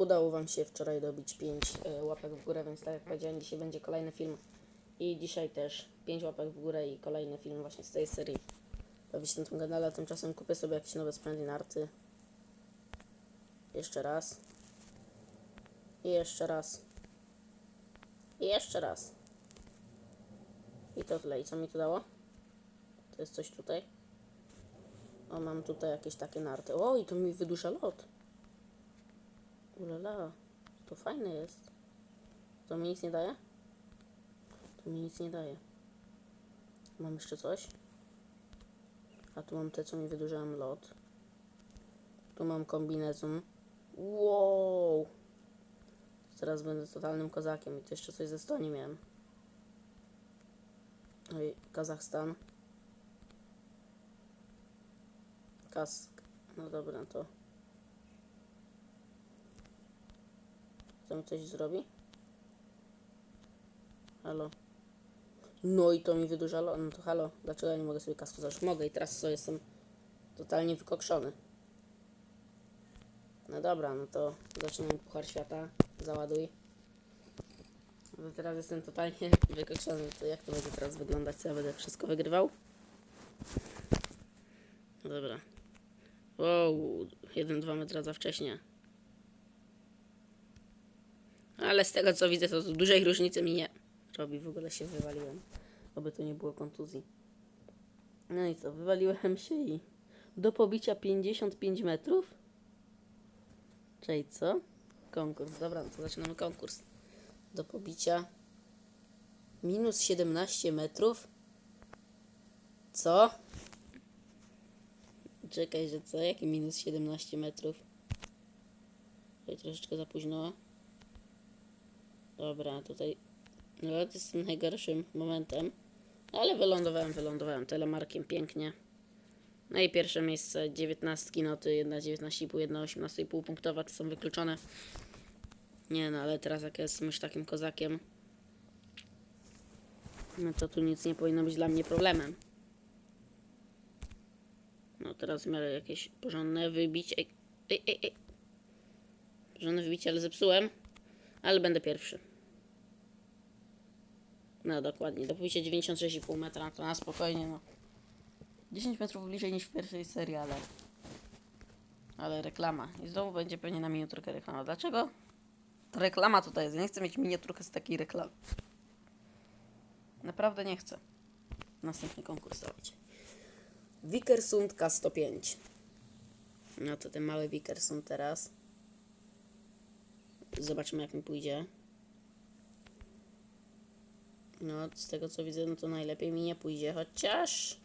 Udało Wam się wczoraj dobić 5 łapek w górę, więc tak jak powiedziałem, dzisiaj będzie kolejny film. I dzisiaj też 5 łapek w górę i kolejny film właśnie z tej serii. Bawić się na tym kanale, tymczasem kupię sobie jakieś nowe sprzęty narty. Jeszcze raz. I jeszcze raz. I jeszcze raz. I to tyle. I co mi to dało? To jest coś tutaj. O, mam tutaj jakieś takie narty. O, i to mi wydusza lot. Ulala, to fajne jest. To mi nic nie daje? To mi nic nie daje. Mam jeszcze coś. A tu mam te, co mi wydłużają lot. Tu mam kombinezon. Wow! Teraz będę totalnym kozakiem. I tu jeszcze coś ze Estonii miałem. Oj, Kazachstan. Kask. No dobra, to. To mi coś zrobi? Halo? No i to mi wydłuża lo- No to halo, dlaczego ja nie mogę sobie kasku założyć? Mogę i teraz co jestem totalnie wykokszony. No dobra, no to zaczynamy Puchar Świata. Załaduj. No teraz jestem totalnie wykokszony. To jak to będzie teraz wyglądać? Co ja będę wszystko wygrywał? Dobra. Wow, 1-2 metra za wcześnie. Ale z tego co widzę, to dużej różnicy mi nie robi. W ogóle się wywaliłem. Oby to nie było kontuzji. No i co, wywaliłem się i do pobicia 55 metrów? Czyli co? Konkurs. Dobra, no to zaczynamy konkurs. Do pobicia minus 17 metrów? Co? Czekaj, że co? Jaki minus 17 metrów? Tutaj troszeczkę za późno. Dobra, tutaj no lot jest najgorszym momentem. Ale wylądowałem, wylądowałem telemarkiem pięknie. No i pierwsze miejsce 19 noty, jedna 19,5, jedna 18,5 punktowa, to są wykluczone. Nie no, ale teraz jak jestem już takim kozakiem, no to tu nic nie powinno być dla mnie problemem. No teraz w miarę jakieś porządne wybicie. Ej, ej, ej, ej. Porządne wybicie, ale zepsułem. Ale będę pierwszy. No dokładnie, do pobicia 96,5 metra, to na spokojnie, no. 10 metrów bliżej niż w pierwszej serii, ale... Ale reklama. I znowu będzie pewnie na miniaturkę reklama. Dlaczego? To reklama tutaj jest. Ja nie chcę mieć miniaturkę z takiej reklamy. Naprawdę nie chcę. Następny konkurs dawać. Wikersund K105. No to ten mały Wikersund teraz. Zobaczymy jak mi pójdzie. No, z tego co widzę, no to najlepiej mi nie pójdzie, chociaż...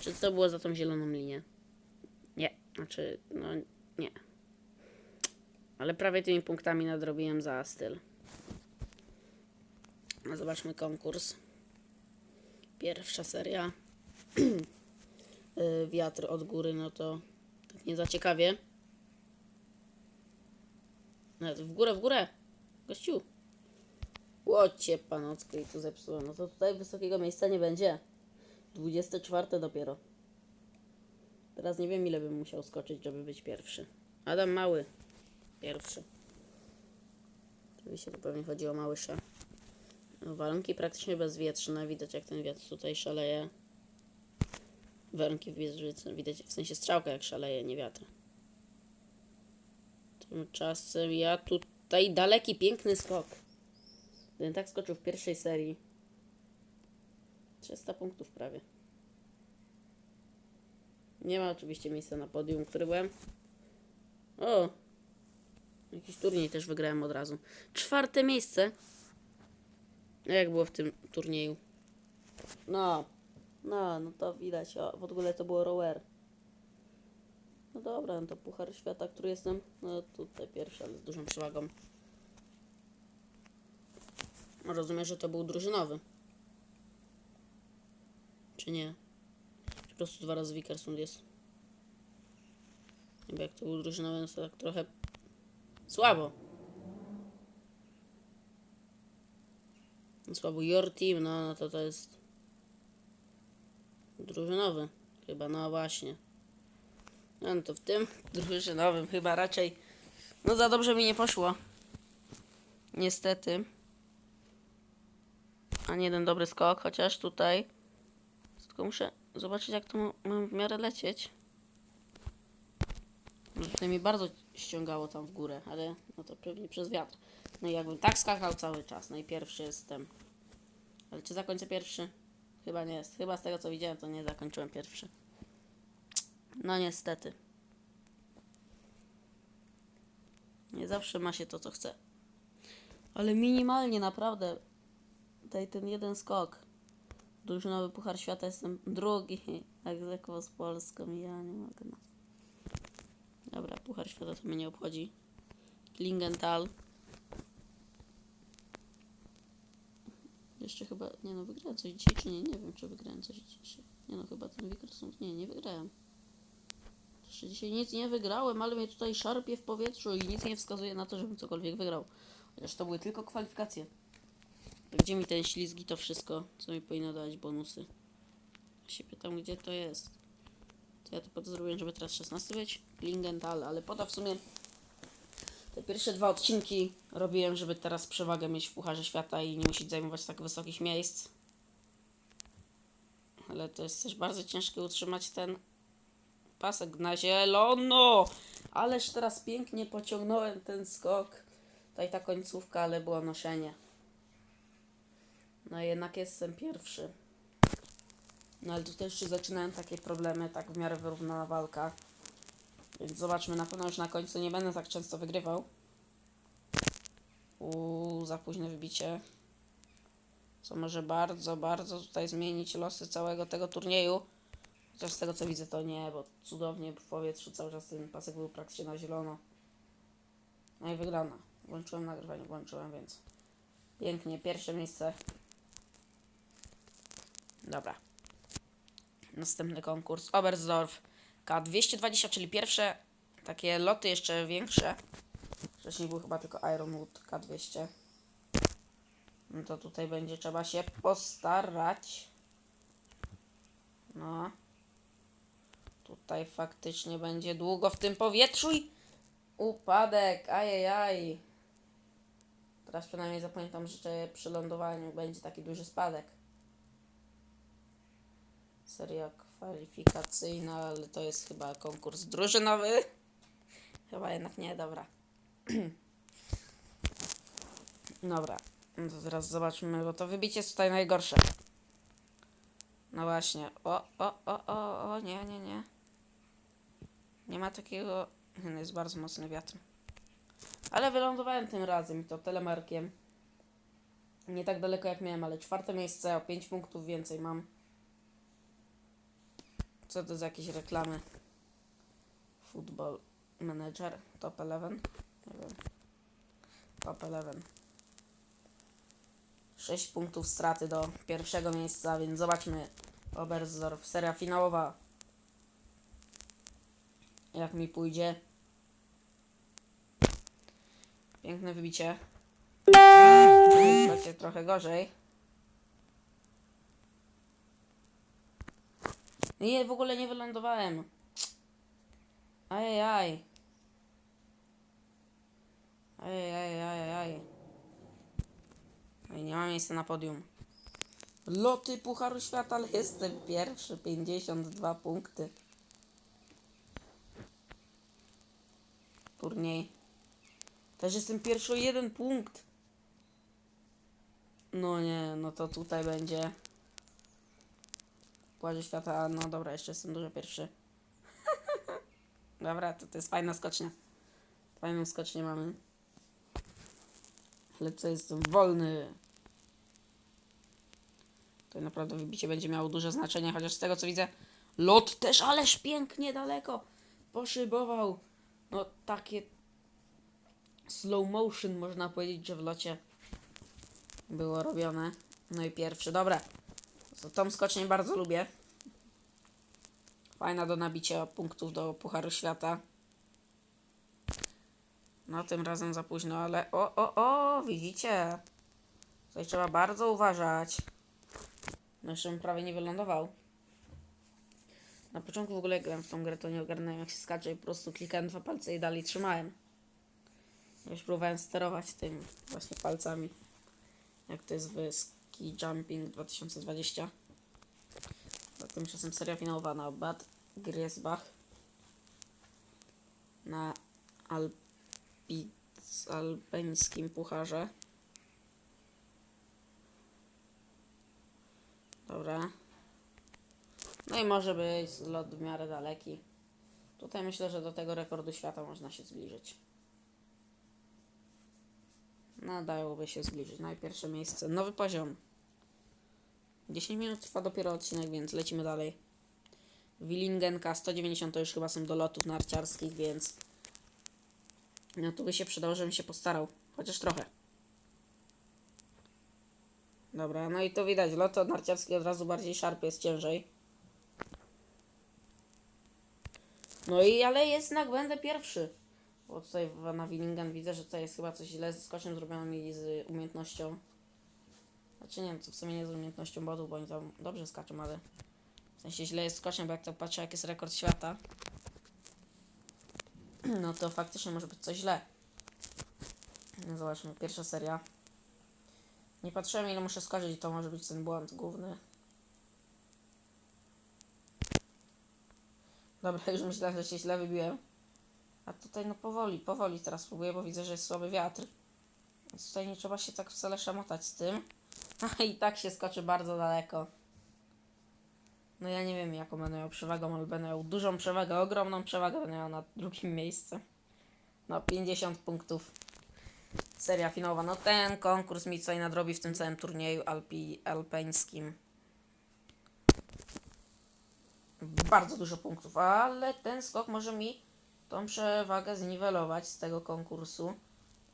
Czy to było za tą zieloną linię? Nie, znaczy, no nie. Ale prawie tymi punktami nadrobiłem za styl. No, zobaczmy konkurs. Pierwsza seria. Y, Wiatr od góry, no to tak nie za ciekawie. Nawet w górę, w górę! Gościu! Łocie panocko i tu zepsułem. No to tutaj wysokiego miejsca nie będzie. 24 dopiero. Teraz nie wiem ile bym musiał skoczyć, żeby być pierwszy. Adam Mały. Pierwszy. Oczywiście to pewnie chodzi o Małysza. No, warunki praktycznie bezwietrzne. Widać jak ten wiatr tutaj szaleje. Warunki bezwietrzne. Widać w sensie strzałka jak szaleje, nie wiatr. Tymczasem ja tutaj daleki, piękny skok. Tak skoczył w pierwszej serii. 300 punktów prawie. Nie ma oczywiście miejsca na podium, który byłem. O! Jakiś turniej też wygrałem od razu. Czwarte miejsce. A Jak było w tym turnieju? No. No, no to widać. O, w ogóle to było rower. No dobra, no to Puchar Świata, który jestem. No tutaj pierwszy, ale z dużą przewagą. Rozumiem, że to był drużynowy. Czy nie? Po prostu dwa razy Wikersund jest. Jakby jak to był drużynowy, no to tak trochę słabo. Słabo Your Team, no, no to to jest drużynowy. Chyba, no właśnie. No, no to w tym drużynowym chyba raczej No za dobrze mi nie poszło. Niestety. Ani jeden dobry skok, chociaż tutaj. Tylko muszę zobaczyć, jak to ma- mam w miarę lecieć. No Tutaj mi bardzo ściągało tam w górę, ale no to pewnie przez wiatr. No i jakbym tak skakał cały czas. No i pierwszy jestem. Ale czy zakończę pierwszy? Chyba nie jest. Chyba z tego co widziałem, to nie zakończyłem pierwszy. No niestety. Nie zawsze ma się to, co chce. Ale minimalnie, naprawdę. Daj ten jeden skok. Drużynowy Puchar Świata jestem drugi. Egzekwo z Polską. Ja nie mogę. No. Dobra, Puchar Świata to mnie nie obchodzi. Klingenthal. Jeszcze chyba, nie no, wygrałem coś dzisiaj, czy nie? Nie wiem, czy wygrałem coś dzisiaj. Nie no, chyba ten Wickersund, nie, nie wygrałem. Jeszcze dzisiaj nic nie wygrałem, ale mnie tutaj szarpie w powietrzu i nic nie wskazuje na to, żebym cokolwiek wygrał. Chociaż to były tylko kwalifikacje. Gdzie mi ten ślizgi to wszystko, co mi powinno dać bonusy? Się pytam, gdzie to jest. To ja to po to zrobiłem, żeby teraz 16 być? Klingenthal, ale poda w sumie te pierwsze dwa odcinki robiłem, żeby teraz przewagę mieć w Pucharze Świata i nie musieć zajmować tak wysokich miejsc. Ale to jest też bardzo ciężkie utrzymać ten pasek na zielono. Ależ teraz pięknie pociągnąłem ten skok. Tutaj ta końcówka, ale było noszenie. No jednak jestem pierwszy. No ale tu też się zaczynają takie problemy, tak w miarę wyrównana walka. Więc zobaczmy, na pewno już na końcu nie będę tak często wygrywał. Uuu, za późne wybicie. Co może bardzo, bardzo tutaj zmienić losy całego tego turnieju. Chociaż z tego co widzę to nie, bo cudownie w powietrzu cały czas ten pasek był praktycznie na zielono. No i wygrana. Włączyłem nagrywanie, włączyłem, więc pięknie. Pierwsze miejsce. Dobra. Następny konkurs. Oberstdorf K220, czyli pierwsze takie loty jeszcze większe. Wcześniej był chyba tylko Ironwood K200. No to tutaj będzie trzeba się postarać. No. Tutaj faktycznie będzie długo w tym powietrzu i upadek. Ajajaj. Teraz przynajmniej zapamiętam, że przy lądowaniu będzie taki duży spadek. Seria kwalifikacyjna, ale to jest chyba konkurs drużynowy. Chyba jednak nie, dobra. dobra. No to teraz zobaczmy, bo to wybicie jest tutaj najgorsze. No właśnie. O, o, o, o, o, nie, nie, nie. Nie ma takiego... No jest bardzo mocny wiatr. Ale wylądowałem tym razem i to telemarkiem. Nie tak daleko jak miałem, ale czwarte miejsce, o 5 punktów więcej mam. Co to za jakieś reklamy? Football Manager, Top 11. Nie wiem. Top 11. 6 punktów straty do pierwszego miejsca, więc zobaczmy. Oberstdorf, seria finałowa. Jak mi pójdzie. Piękne wybicie. Będzie trochę gorzej. Nie, w ogóle nie wylądowałem. Ajajaj. Ajajaj, ajajaj. No i nie ma miejsca na podium. Loty Pucharu Świata, ale jestem pierwszy. 52 punkty. Turniej. Też jestem pierwszy o jeden punkt. No nie, no to tutaj będzie. Pucharze Świata, no dobra, jeszcze jestem dużo pierwszy. dobra, to, to jest fajna skocznia. Fajną skocznię mamy. Ale co jestem wolny. To naprawdę wybicie będzie miało duże znaczenie, chociaż z tego co widzę, lot też, ależ pięknie daleko poszybował. No takie slow motion można powiedzieć, że w locie było robione. No i pierwszy, dobra. To tą skocznię bardzo lubię. Fajna do nabicia punktów do Pucharu Świata. No tym razem za późno, ale o, o, o, widzicie? Tutaj trzeba bardzo uważać. No jeszcze prawie nie wylądował. Na początku w ogóle jak grałem w tą grę, to nie ogarnąłem jak się skacze i po prostu klikałem dwa palce i dalej trzymałem. Już próbowałem sterować tym właśnie palcami. Jak to jest w Ski Jumping 2020. A Tymczasem seria finałowa na Bad Griesbach. Na Alpi, alpeńskim pucharze. Dobra. No i może być zlot w miarę daleki. Tutaj myślę, że do tego rekordu świata można się zbliżyć. No, dałoby się zbliżyć. Najpierwsze miejsce. Nowy poziom. 10 minut trwa dopiero odcinek, więc lecimy dalej. Willingenka 190 to już chyba są do lotów narciarskich, więc no tu by się przydało, żebym się postarał. Chociaż trochę. Dobra, no i to widać. Lot narciarski od razu bardziej szarpie, jest ciężej. No i ale jednak będę pierwszy. Bo tutaj na Willingen widzę, że tutaj jest chyba coś źle z skoczem zrobiono mi z umiejętnością. Znaczy nie co w sumie nie z umiejętnością bodów, bo oni tam dobrze skaczą, ale w sensie źle jest skoczem, bo jak to patrzę, jak jest rekord świata, no to faktycznie może być coś źle. No zobaczmy, pierwsza seria. Nie patrzyłem ile muszę skoczyć, to może być ten błąd główny. Dobra, już myślałem, że się źle wybiłem. A tutaj no powoli, powoli teraz próbuję, bo widzę, że jest słaby wiatr. Więc tutaj nie trzeba się tak wcale szamotać z tym. I tak się skoczy bardzo daleko. No ja nie wiem jaką będę miał przewagę, ale będę miał dużą przewagę, ogromną przewagę będę miał na drugim miejscu. No 50 punktów. Seria finałowa. No ten konkurs mi tutaj nadrobi w tym całym turnieju alpi, alpeńskim. Bardzo dużo punktów, ale ten skok może mi tą przewagę zniwelować z tego konkursu.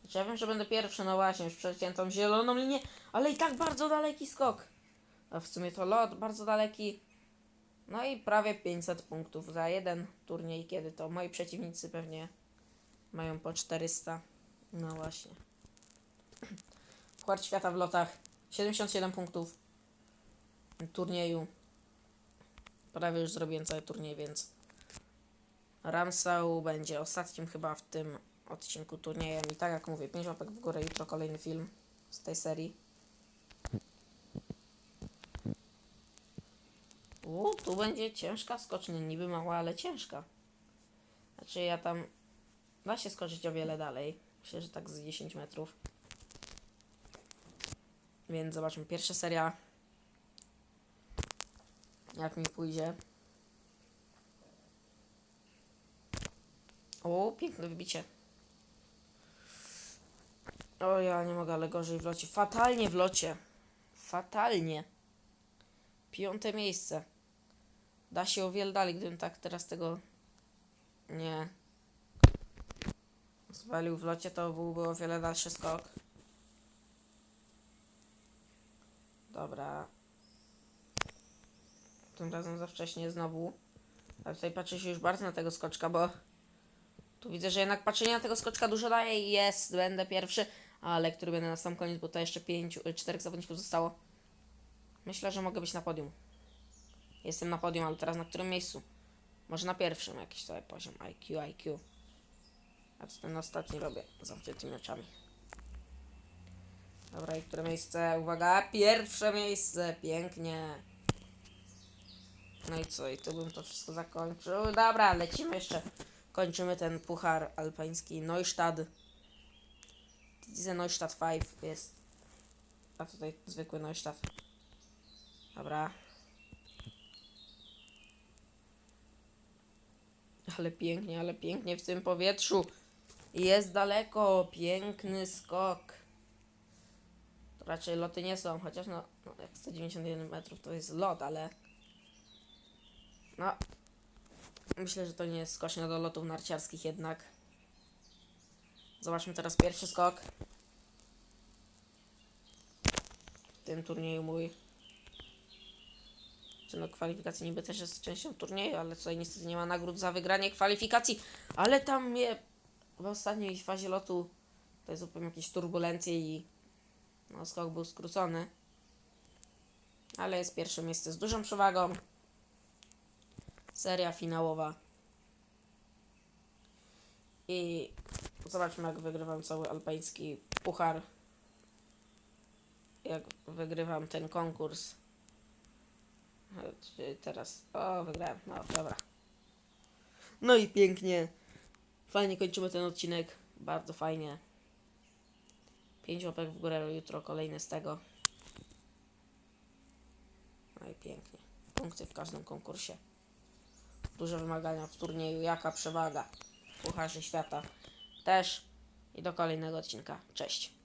Znaczy, ja wiem, że będę pierwszy, no właśnie, już przeciąłem tą zieloną linię, ale i tak bardzo daleki skok. A w sumie to lot bardzo daleki. No i prawie 500 punktów za jeden turniej, kiedy to moi przeciwnicy pewnie mają po 400. No właśnie. Puchar świata w lotach 77 punktów turnieju. Prawie już zrobiłem cały turniej, więc Ramsau będzie ostatnim chyba w tym odcinku turniejem. I tak jak mówię, 5 łapek w górę, jutro kolejny film z tej serii. U, tu będzie ciężka skocznia, niby mała, ale ciężka. Znaczy ja tam da się skoczyć o wiele dalej. Myślę, że tak z 10 metrów. Więc zobaczmy, pierwsza seria. Jak mi pójdzie. O, piękne wybicie. O, ja nie mogę, ale gorzej w locie. Fatalnie w locie. Fatalnie. Piąte miejsce. Da się o wiele dalej, gdybym tak teraz tego nie zwalił w locie, to byłby o wiele dalszy skok. Dobra. Tym razem za wcześnie znowu. Ale tutaj patrzę się już bardzo na tego skoczka, bo tu widzę, że jednak patrzenie na tego skoczka dużo daje i jest, będę pierwszy, ale który będę na sam koniec, bo to jeszcze pięciu, czterech zawodników zostało. Myślę, że mogę być na podium. Jestem na podium, ale teraz na którym miejscu? Może na pierwszym jakiś tutaj poziom IQ, IQ. A co ten ostatni robię zamkniętymi oczami. Dobra, i które miejsce? Uwaga, pierwsze miejsce, pięknie. No i co, i tu bym to wszystko zakończył. Dobra, lecimy jeszcze. Kończymy ten puchar alpański Neustadt. Diese Neustadt 5 jest. A tutaj zwykły Neustadt. Dobra. Ale pięknie, ale pięknie w tym powietrzu. Jest daleko, piękny skok. To raczej loty nie są, chociaż no, no jak 191 metrów to jest lot, ale no myślę, że to nie jest skocznia do lotów narciarskich jednak. Zobaczmy teraz pierwszy skok. W tym turnieju mój. Czy no kwalifikacja niby też jest częścią turnieju, ale tutaj niestety nie ma nagród za wygranie kwalifikacji. Ale tam mnie w ostatniej fazie lotu to jest zupełnie jakieś turbulencje i no, skok był skrócony. Ale jest pierwsze miejsce z dużą przewagą. Seria finałowa. I Zobaczmy, jak wygrywam cały alpejski puchar. Jak wygrywam ten konkurs. Teraz. O, wygrałem. No, dobra. No i pięknie. Fajnie kończymy ten odcinek. Bardzo fajnie. Pięć łapek w górę, jutro kolejny z tego. No i pięknie. Punkty w każdym konkursie. Duże wymagania w turnieju. Jaka przewaga? Pucharze Świata też. I do kolejnego odcinka. Cześć.